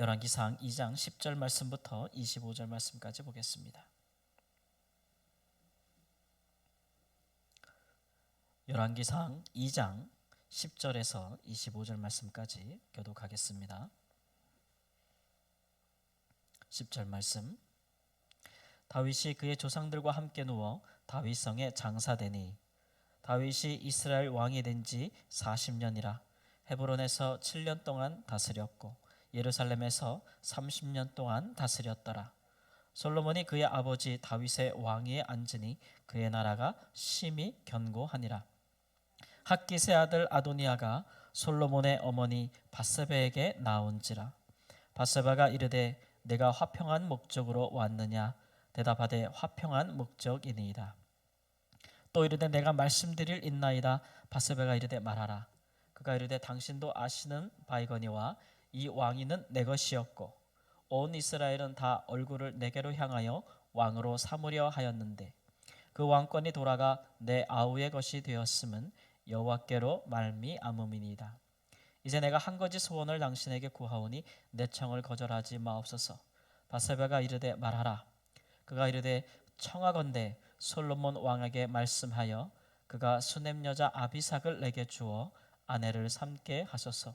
열왕기상 2장 10절 말씀부터 25절 말씀까지 보겠습니다. 열왕기상 2장 10절에서 25절 말씀까지 교독하겠습니다. 10절 말씀 다윗이 그의 조상들과 함께 누워 다윗성에 장사되니 다윗이 이스라엘 왕이 된 지 40년이라 헤브론에서 7년 동안 다스렸고 예루살렘에서 30년 동안 다스렸더라. 솔로몬이 그의 아버지 다윗의 왕위에 앉으니 그의 나라가 심히 견고하니라. 학기세 아들 아도니아가 솔로몬의 어머니 바세바에게 나온지라. 바세바가 이르되 내가 화평한 목적으로 왔느냐 대답하되 화평한 목적이니이다. 또 이르되 내가 말씀드릴 있나이다. 바세바가 이르되 말하라. 그가 이르되 당신도 아시는 바이거니와 이 왕위는 내 것이었고 온 이스라엘은 다 얼굴을 내게로 향하여 왕으로 삼으려 하였는데 그 왕권이 돌아가 내 아우의 것이 되었음은 여호와께로 말미암음이니이다. 이제 내가 한 가지 소원을 당신에게 구하오니 내 청을 거절하지 마옵소서. 바세바가 이르되 말하라. 그가 이르되 청하건대 솔로몬 왕에게 말씀하여 그가 수냄 여자 아비삭을 내게 주어 아내를 삼게 하소서.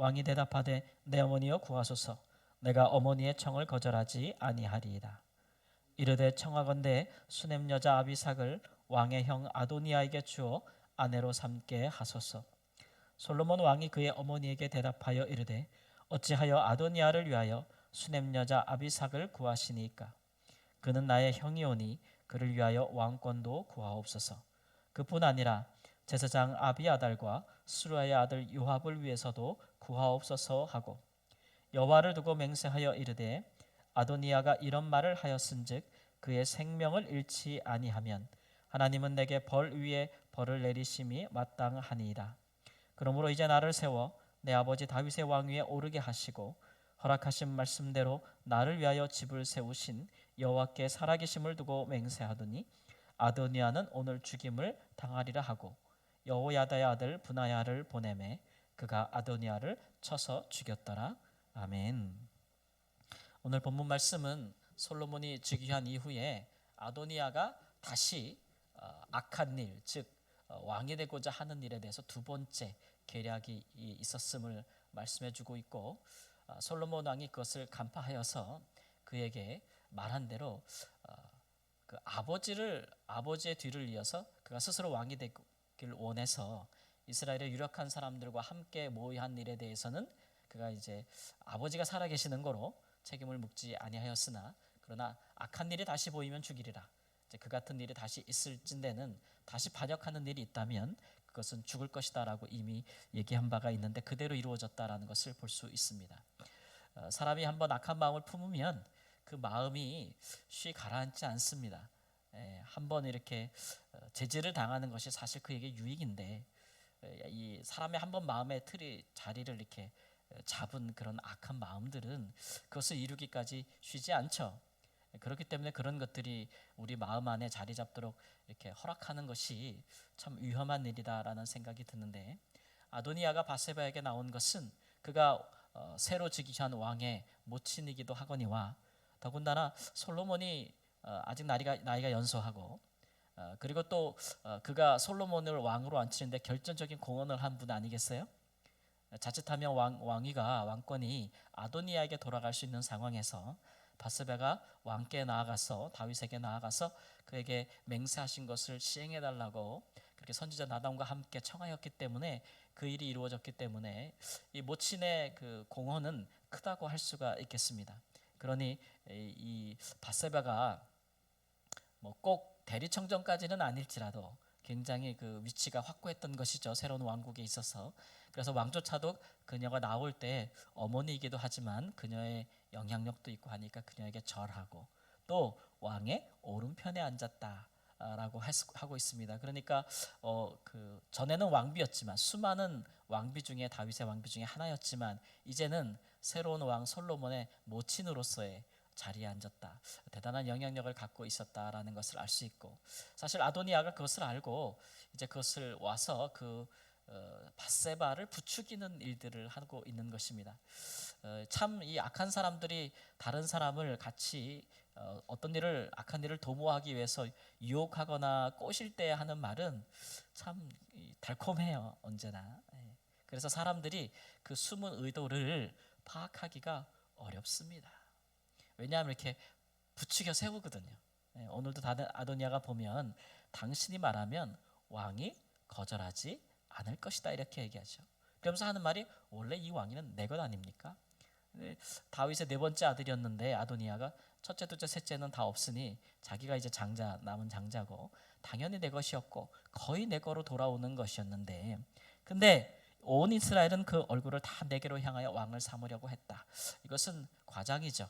왕이 대답하되 내 어머니여 구하소서. 내가 어머니의 청을 거절하지 아니하리이다. 이르되 청하건대 수냄 여자 아비삭을 왕의 형 아도니아에게 주어 아내로 삼게 하소서. 솔로몬 왕이 그의 어머니에게 대답하여 이르되 어찌하여 아도니아를 위하여 수냄 여자 아비삭을 구하시니까 그는 나의 형이오니 그를 위하여 왕권도 구하옵소서. 그뿐 아니라 제사장 아비아달과 수라의 아들 요압을 위해서도 구하옵소서 하고 여호와를 두고 맹세하여 이르되 아도니아가 이런 말을 하였은즉 그의 생명을 잃지 아니하면 하나님은 내게 벌 위에 벌을 내리심이 마땅하니이다. 그러므로 이제 나를 세워 내 아버지 다윗의 왕위에 오르게 하시고 허락하신 말씀대로 나를 위하여 집을 세우신 여호와께 살아계심을 두고 맹세하더니 아도니아는 오늘 죽임을 당하리라 하고 여호야다의 아들 분하야를 보내매 그가 아도니아를 쳐서 죽였더라. 아멘. 오늘 본문 말씀은 솔로몬이 즉위한 이후에 아도니아가 다시 어, 악한 일, 즉 어, 왕이 되고자 하는 일에 대해서 두 번째 계략이 있었음을 말씀해주고 있고 어, 솔로몬 왕이 그것을 간파하여서 그에게 말한 대로 그 아버지를 아버지의 뒤를 이어서 그가 스스로 왕이 되 길 원해서 이스라엘의 유력한 사람들과 함께 모의한 일에 대해서는 그가 이제 아버지가 살아계시는 거로 책임을 묻지 아니하였으나 그러나 악한 일이 다시 보이면 죽이리라. 이제 그 같은 일이 다시 있을진대는 다시 반역하는 일이 있다면 그것은 죽을 것이다라고 이미 얘기한 바가 있는데 그대로 이루어졌다라는 것을 볼 수 있습니다. 어, 사람이 한번 악한 마음을 품으면 그 마음이 쉬 가라앉지 않습니다. 예, 한번 이렇게 어, 제재를 당하는 것이 사실 그에게 유익인데 예, 이 사람의 한 번 마음의 틀이 자리를 이렇게 잡은 그런 악한 마음들은 그것을 이루기까지 쉬지 않죠. 그렇기 때문에 그런 것들이 우리 마음 안에 자리 잡도록 이렇게 허락하는 것이 참 위험한 일이다라는 생각이 드는데 아도니아가 바세바에게 나온 것은 그가 어, 새로 즉위한 왕의 모친이기도 하거니와 더군다나 솔로몬이 어, 아직 나이가 나이가 연소하고 어, 그리고 또 어, 그가 솔로몬을 왕으로 앉히는데 결정적인 공헌을 한 분 아니겠어요? 자칫하면 왕, 왕위가 왕권이 아도니아에게 돌아갈 수 있는 상황에서 바스베가 왕께 나아가서 다윗에게 나아가서 그에게 맹세하신 것을 시행해 달라고 그렇게 선지자 나담과 함께 청하였기 때문에 그 일이 이루어졌기 때문에 이 모친의 그 공헌은 크다고 할 수가 있겠습니다. 그러니 이 바세바가 뭐 꼭 대리청정까지는 아닐지라도 굉장히 그 위치가 확고했던 것이죠. 새로운 왕국에 있어서. 그래서 왕조차도 그녀가 나올 때 어머니이기도 하지만 그녀의 영향력도 있고 하니까 그녀에게 절하고 또 왕의 오른편에 앉았다 라고 하고 있습니다. 그러니까 어 그 전에는 왕비였지만 수많은 왕비 중에 다윗의 왕비 중에 하나였지만 이제는 새로운 왕 솔로몬의 모친으로서의 자리에 앉았다. 대단한 영향력을 갖고 있었다라는 것을 알 수 있고 사실 아도니아가 그것을 알고 이제 그것을 와서 그 어, 바세바를 부추기는 일들을 하고 있는 것입니다. 어, 참이 악한 사람들이 다른 사람을 같이 어, 어떤 일을 악한 일을 도모하기 위해서 유혹하거나 꼬실 때 하는 말은 참 이, 달콤해요 언제나. 예. 그래서 사람들이 그 숨은 의도를 파악하기가 어렵습니다. 왜냐하면 이렇게 부추겨 세우거든요. 예, 오늘도 다들 아도니아가 보면 당신이 말하면 왕이 거절하지 않을 것이다 이렇게 얘기하죠. 그러면서 하는 말이 원래 이 왕위는 내 것 아닙니까? 네, 다윗의 네 번째 아들이었는데 아도니아가 첫째, 둘째, 셋째는 다 없으니 자기가 이제 장자 남은 장자고 당연히 내 것이었고 거의 내 거로 돌아오는 것이었는데 근데 온 이스라엘은 그 얼굴을 다 내게로 향하여 왕을 삼으려고 했다. 이것은 과장이죠.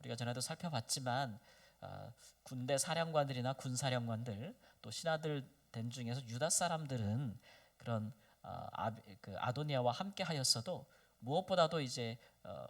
우리가 전에도 살펴봤지만 어, 군대 사령관들이나 군사령관들 또 신하들 된 중에서 유다 사람들은 그런 어, 아, 그 아도니아와 함께 하였어도 무엇보다도 이제 어,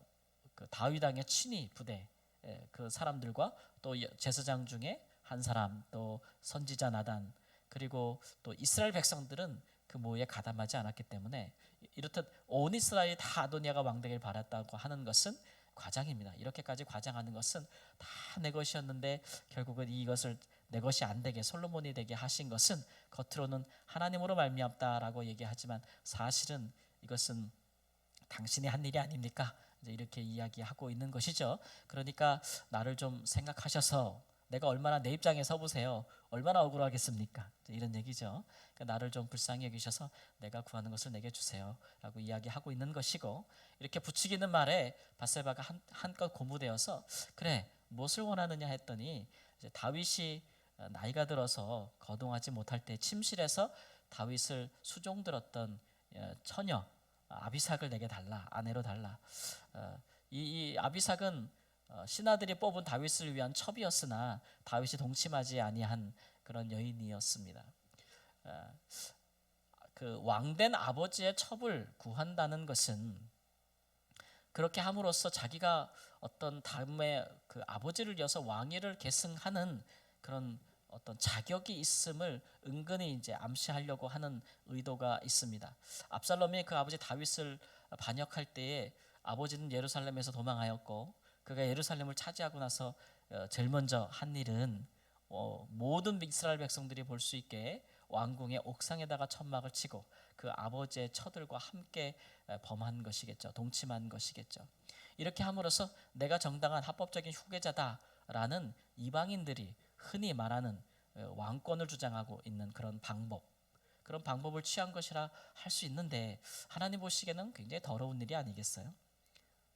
그 다윗 왕의 친위 부대 예, 그 사람들과 또 제사장 중에 한 사람 또 선지자 나단 그리고 또 이스라엘 백성들은 그 모에 가담하지 않았기 때문에 이렇듯 온 이스라엘이 다 아도니아가 왕 되길 바랐다고 하는 것은 과장입니다. 이렇게까지 과장하는 것은 다 내 것이었는데 결국은 이것을 내 것이 안 되게 솔로몬이 되게 하신 것은 겉으로는 하나님으로 말미암다라고 얘기하지만 사실은 이것은 당신이 한 일이 아닙니까? 이렇게 이야기하고 있는 것이죠. 그러니까 나를 좀 생각하셔서 내가 얼마나 내 입장에 서 보세요. 얼마나 억울하겠습니까? 이런 얘기죠. 그러니까 나를 좀 불쌍히 여기셔서 내가 구하는 것을 내게 주세요라고 이야기하고 있는 것이고 이렇게 부추기는 말에 바세바가 한, 한껏 고무되어서 그래 무엇을 원하느냐 했더니 다윗이 나이가 들어서 거동하지 못할 때 침실에서 다윗을 수종 들었던 어, 처녀 아비삭을 내게 달라 아내로 달라 어, 이, 이 아비삭은 어, 신하들이 뽑은 다윗을 위한 첩이었으나 다윗이 동침하지 아니한 그런 여인이었습니다. 그 왕된 아버지의 첩을 구한다는 것은 그렇게 함으로써 자기가 어떤 다음에 그 아버지를 이어서 왕위를 계승하는 그런 어떤 자격이 있음을 은근히 이제 암시하려고 하는 의도가 있습니다. 압살롬이 그 아버지 다윗을 반역할 때에 아버지는 예루살렘에서 도망하였고 그가 예루살렘을 차지하고 나서 어, 제일 먼저 한 일은 어, 모든 이스라엘 백성들이 볼 수 있게 왕궁의 옥상에다가 천막을 치고 그 아버지의 처들과 함께 범한 것이겠죠. 동침한 것이겠죠. 이렇게 함으로써 내가 정당한 합법적인 후계자다라는 이방인들이 흔히 말하는 왕권을 주장하고 있는 그런 방법 그런 방법을 취한 것이라 할 수 있는데 하나님 보시기에는 굉장히 더러운 일이 아니겠어요?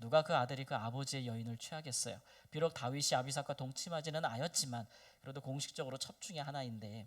누가 그 아들이 그 아버지의 여인을 취하겠어요? 비록 다윗이 아비삭과 동침하지는 않았지만 그래도 공식적으로 첩 중의 하나인데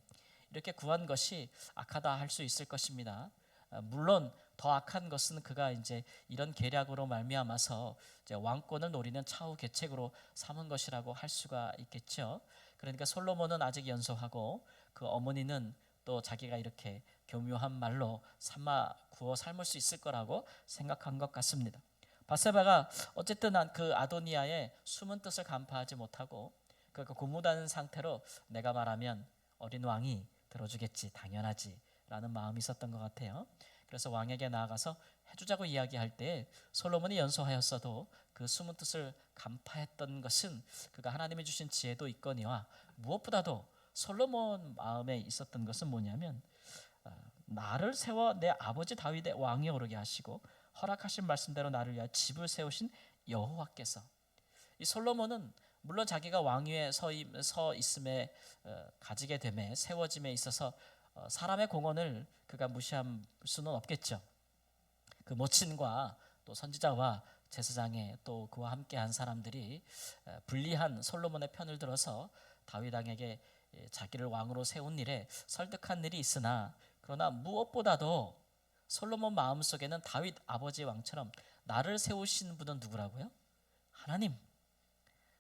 이렇게 구한 것이 악하다 할 수 있을 것입니다. 어, 물론 더 악한 것은 그가 이제 이런 계략으로 말미암아서 왕권을 노리는 차후 계책으로 삼은 것이라고 할 수가 있겠죠. 그러니까 솔로몬은 아직 연소하고 그 어머니는 또 자기가 이렇게 교묘한 말로 삼아 구워 삶을 수 있을 거라고 생각한 것 같습니다. 바세바가 어쨌든 그 아도니아의 숨은 뜻을 간파하지 못하고 그 고무다는 상태로 내가 말하면 어린 왕이 들어주겠지 당연하지라는 마음이 있었던 것 같아요. 그래서 왕에게 나아가서 해주자고 이야기할 때 솔로몬이 연소하였어도 그 숨은 뜻을 간파했던 것은 그가 하나님이 주신 지혜도 있거니와 무엇보다도 솔로몬 마음에 있었던 것은 뭐냐면 어, 나를 세워 내 아버지 다윗의 왕에 오르게 하시고 허락하신 말씀대로 나를 위하여 집을 세우신 여호와께서 이 솔로몬은 물론 자기가 왕위에 서, 서 있음에 어, 가지게 됨에 세워짐에 있어서 어, 사람의 공헌을 그가 무시할 수는 없겠죠. 그 모친과 또 선지자와 제사장에 또 그와 함께한 사람들이 어, 불리한 솔로몬의 편을 들어서 다윗 왕에게 예, 자기를 왕으로 세운 일에 설득한 일이 있으나 그러나 무엇보다도 솔로몬 마음속에는 다윗 아버지 왕처럼 나를 세우신 분은 누구라고요? 하나님.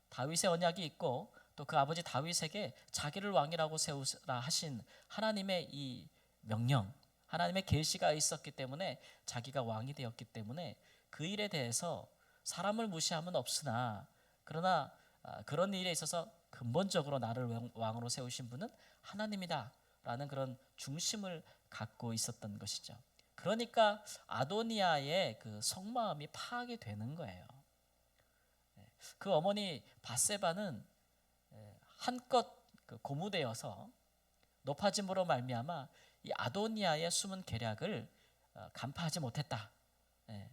다윗의 언약이 있고 또 그 아버지 다윗에게 자기를 왕이라고 세우라 하신 하나님의 이 명령, 하나님의 계시가 있었기 때문에 자기가 왕이 되었기 때문에 그 일에 대해서 사람을 무시함은 없으나 그러나 아, 그런 일에 있어서 근본적으로 나를 왕- 왕으로 세우신 분은 하나님이다라는 그런 중심을 갖고 있었던 것이죠. 그러니까 아도니아의 그 속마음이 파악이 되는 거예요. 예, 그 어머니 바세바는 예, 한껏 그 고무되어서 높아짐으로 말미암아 이 아도니아의 숨은 계략을 어, 간파하지 못했다. 예,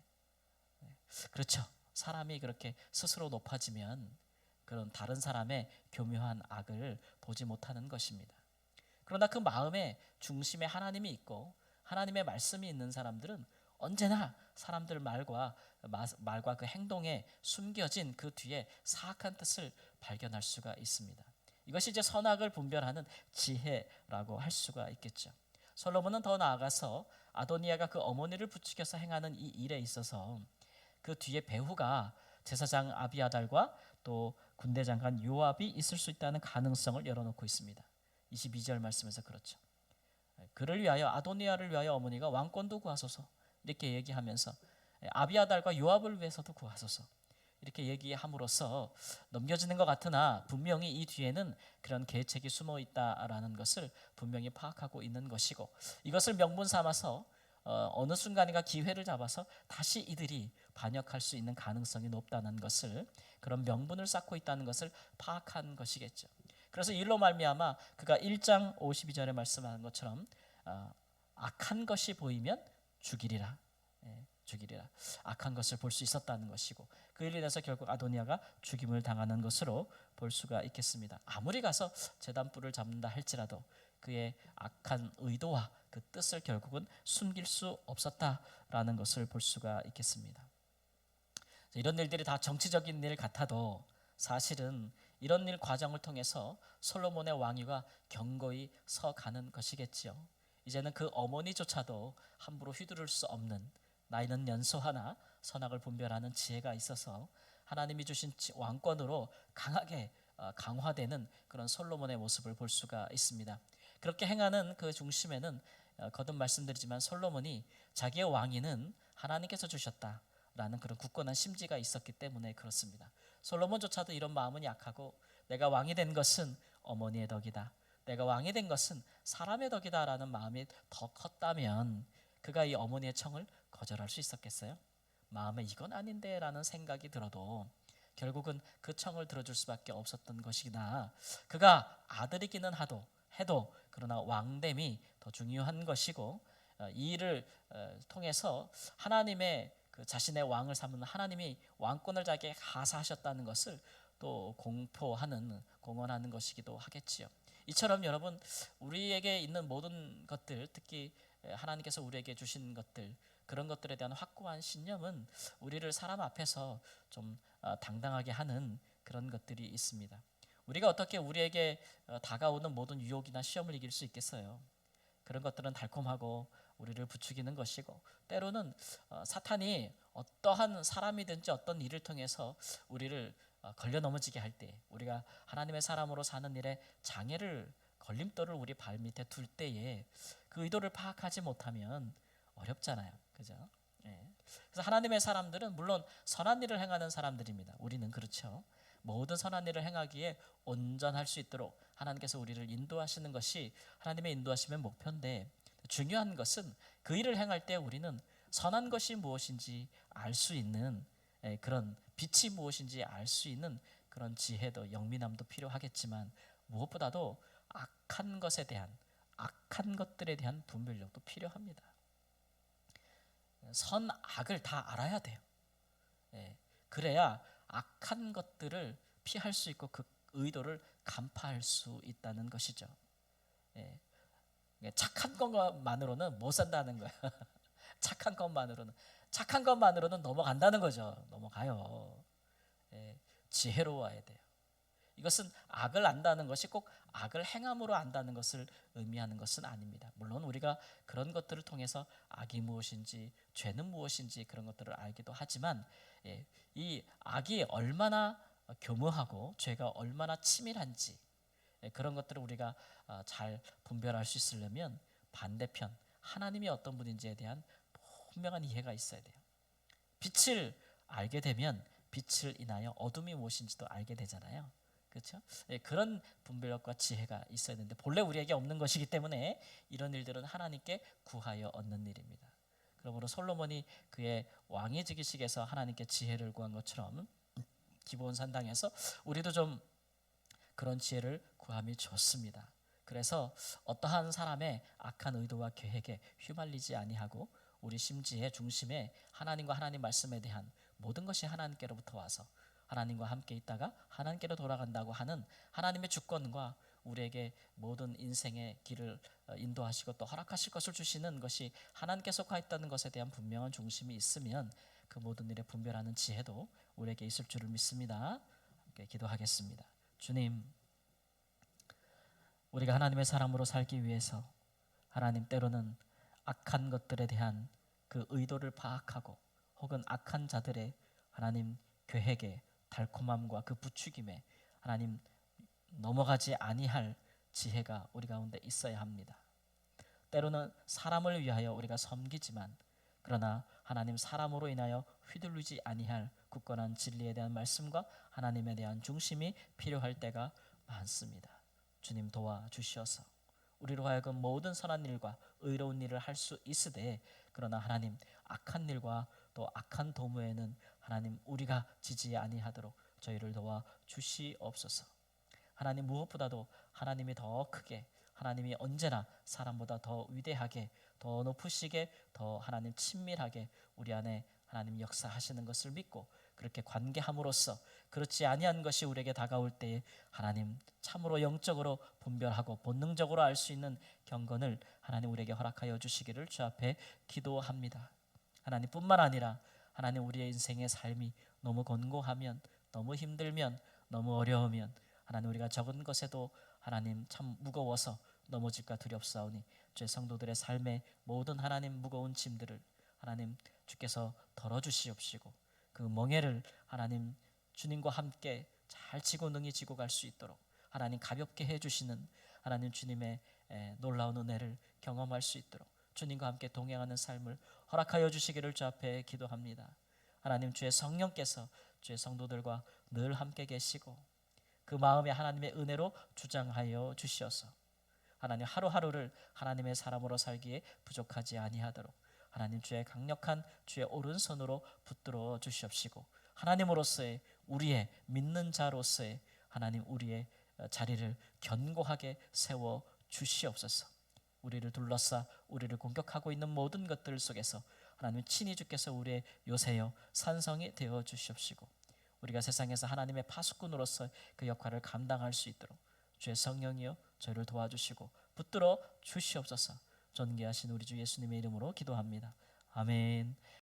예, 그렇죠. 사람이 그렇게 스스로 높아지면 그런 다른 사람의 교묘한 악을 보지 못하는 것입니다. 그러나 그 마음의 중심에 하나님이 있고 하나님의 말씀이 있는 사람들은 언제나 사람들 말과 마- 말과 그 행동에 숨겨진 그 뒤에 사악한 뜻을 발견할 수가 있습니다. 이것이 이제 선악을 분별하는 지혜라고 할 수가 있겠죠. 솔로몬은 더 나아가서 아도니아가 그 어머니를 부추겨서 행하는 이 일에 있어서 그 뒤에 배후가 제사장 아비아달과 또 군대 장관 요압이 있을 수 있다는 가능성을 열어놓고 있습니다. 22절 말씀에서 그렇죠. 그를 위하여 아도니아를 위하여 어머니가 왕권도 구하소서 이렇게 얘기하면서 아비아달과 요압을 위해서도 구하소서 이렇게 얘기함으로써 넘겨지는 것 같으나 분명히 이 뒤에는 그런 계책이 숨어 있다라는 것을 분명히 파악하고 있는 것이고 이것을 명분 삼아서 어, 어느 순간인가 기회를 잡아서 다시 이들이 반역할 수 있는 가능성이 높다는 것을 그런 명분을 쌓고 있다는 것을 파악한 것이겠죠. 그래서 일로 말미암아 그가 1장 52절에 말씀하는 것처럼 아, 악한 것이 보이면 죽이리라. 예, 죽이리라. 악한 것을 볼 수 있었다는 것이고 그 일에 대해서 결국 아도니아가 죽임을 당하는 것으로 볼 수가 있겠습니다. 아무리 가서 재단불을 잡는다 할지라도 그의 악한 의도와 그 뜻을 결국은 숨길 수 없었다라는 것을 볼 수가 있겠습니다. 이런 일들이 다 정치적인 일 같아도 사실은 이런 일 과정을 통해서 솔로몬의 왕위가 견고히 서가는 것이겠지요. 이제는 그 어머니조차도 함부로 휘두를 수 없는 나이는 연소하나 선악을 분별하는 지혜가 있어서 하나님이 주신 지- 왕권으로 강하게 어, 강화되는 그런 솔로몬의 모습을 볼 수가 있습니다. 그렇게 행하는 그 중심에는 어, 거듭 말씀드리지만 솔로몬이 자기의 왕위는 하나님께서 주셨다라는 그런 굳건한 심지가 있었기 때문에 그렇습니다. 솔로몬조차도 이런 마음은 약하고 내가 왕이 된 것은 어머니의 덕이다. 내가 왕이 된 것은 사람의 덕이다라는 마음이 더 컸다면 그가 이 어머니의 청을 거절할 수 있었겠어요? 마음에 이건 아닌데라는 생각이 들어도 결국은 그 청을 들어줄 수밖에 없었던 것이나 그가 아들이기는 하도 해도 그러나 왕됨이 더 중요한 것이고 어, 이 일을 어, 통해서 하나님의 그 자신의 왕을 삼는 하나님이 왕권을 자기에게 하사하셨다는 것을 또 공포하는 공언하는 것이기도 하겠지요. 이처럼 여러분 우리에게 있는 모든 것들 특히 하나님께서 우리에게 주신 것들 그런 것들에 대한 확고한 신념은 우리를 사람 앞에서 좀 어, 당당하게 하는 그런 것들이 있습니다. 우리가 어떻게 우리에게 어, 다가오는 모든 유혹이나 시험을 이길 수 있겠어요? 그런 것들은 달콤하고 우리를 부추기는 것이고 때로는 어, 사탄이 어떠한 사람이든지 어떤 일을 통해서 우리를 어, 걸려 넘어지게 할 때 우리가 하나님의 사람으로 사는 일에 장애를 걸림돌을 우리 발 밑에 둘 때에 그 의도를 파악하지 못하면 어렵잖아요. 그죠? 예. 그래서 하나님의 사람들은 물론 선한 일을 행하는 사람들입니다. 우리는 그렇죠. 모든 선한 일을 행하기에 온전할 수 있도록 하나님께서 우리를 인도하시는 것이 하나님의 인도하심의 목표인데 중요한 것은 그 일을 행할 때 우리는 선한 것이 무엇인지 알 수 있는 예, 그런 빛이 무엇인지 알 수 있는 그런 지혜도 영민함도 필요하겠지만 무엇보다도 악한 것에 대한 악한 것들에 대한 분별력도 필요합니다. 선 악을 다 알아야 돼요. 예, 그래야 악한 것들을 피할 수 있고 그 의도를 간파할 수 있다는 것이죠. 예, 착한 것만으로는 못 산다는 거야. 착한 것만으로는 착한 것만으로는 넘어간다는 거죠. 넘어가요. 예, 지혜로워야 돼요. 이것은 악을 안다는 것이 꼭 악을 행함으로 안다는 것을 의미하는 것은 아닙니다. 물론 우리가 그런 것들을 통해서 악이 무엇인지 죄는 무엇인지 그런 것들을 알기도 하지만 예, 이 악이 얼마나 교묘하고 죄가 얼마나 치밀한지 예, 그런 것들을 우리가 어, 잘 분별할 수 있으려면 반대편 하나님이 어떤 분인지에 대한 분명한 이해가 있어야 돼요. 빛을 알게 되면 빛을 인하여 어둠이 무엇인지도 알게 되잖아요. 그렇죠? 예, 그런 분별력과 지혜가 있어야 되는데 본래 우리에게 없는 것이기 때문에 이런 일들은 하나님께 구하여 얻는 일입니다. 그러므로 솔로몬이 그의 왕의 즉위식에서 하나님께 지혜를 구한 것처럼 기본 산당에서 우리도 좀 그런 지혜를 구함이 좋습니다. 그래서 어떠한 사람의 악한 의도와 계획에 휘말리지 아니하고 우리 심지의 중심에 하나님과 하나님 말씀에 대한 모든 것이 하나님께로부터 와서 하나님과 함께 있다가 하나님께로 돌아간다고 하는 하나님의 주권과 우리에게 모든 인생의 길을 어, 인도하시고 또 허락하실 것을 주시는 것이 하나님께 속하 있다는 것에 대한 분명한 중심이 있으면 그 모든 일에 분별하는 지혜도 우리에게 있을 줄을 믿습니다. 함께 기도하겠습니다. 주님, 우리가 하나님의 사람으로 살기 위해서 하나님 때로는 악한 것들에 대한 그 의도를 파악하고 혹은 악한 자들의 하나님 계획에 달콤함과 그 부추김에 하나님 넘어가지 아니할 지혜가 우리 가운데 있어야 합니다. 때로는 사람을 위하여 우리가 섬기지만 그러나 하나님 사람으로 인하여 휘둘리지 아니할 굳건한 진리에 대한 말씀과 하나님에 대한 중심이 필요할 때가 많습니다. 주님 도와 주시어서 우리로 하여금 모든 선한 일과 의로운 일을 할 수 있으되 그러나 하나님 악한 일과 또 악한 도모에는 하나님 우리가 지지 아니하도록 저희를 도와 주시옵소서. 하나님 무엇보다도 하나님이 더 크게 하나님이 언제나 사람보다 더 위대하게 더 높으시게 더 하나님 친밀하게 우리 안에 하나님 역사하시는 것을 믿고 그렇게 관계함으로써 그렇지 아니한 것이 우리에게 다가올 때에 하나님 참으로 영적으로 분별하고 본능적으로 알 수 있는 경건을 하나님 우리에게 허락하여 주시기를 주 앞에 기도합니다. 하나님뿐만 아니라 하나님 우리의 인생의 삶이 너무 곤고하면 너무 힘들면 너무 어려우면 하나님 우리가 적은 것에도 하나님 참 무거워서 넘어질까 두렵사오니 죄 성도들의 삶의 모든 하나님 무거운 짐들을 하나님 주께서 덜어 주시옵시고 그 멍해를 하나님 주님과 함께 잘 지고 능히 지고 갈 수 있도록 하나님 가볍게 해 주시는 하나님 주님의 놀라운 은혜를 경험할 수 있도록 주님과 함께 동행하는 삶을 허락하여 주시기를 주 앞에 기도합니다. 하나님 주의 성령께서 주의 성도들과 늘 함께 계시고 그 마음에 하나님의 은혜로 주장하여 주시어서 하나님 하루하루를 하나님의 사람으로 살기에 부족하지 아니하도록 하나님 주의 강력한 주의 오른손으로 붙들어 주시옵시고 하나님으로서의 우리의 믿는 자로서의 하나님 우리의 자리를 견고하게 세워 주시옵소서. 우리를 둘러싸 우리를 공격하고 있는 모든 것들 속에서 하나님 친히 주께서 우리의 요새여 산성이 되어 주시옵시고 우리가 세상에서 하나님의 파수꾼으로서 그 역할을 감당할 수 있도록 주의 성령이여 저희를 도와주시고 붙들어 주시옵소서. 존귀하신 우리 주 예수님의 이름으로 기도합니다. 아멘.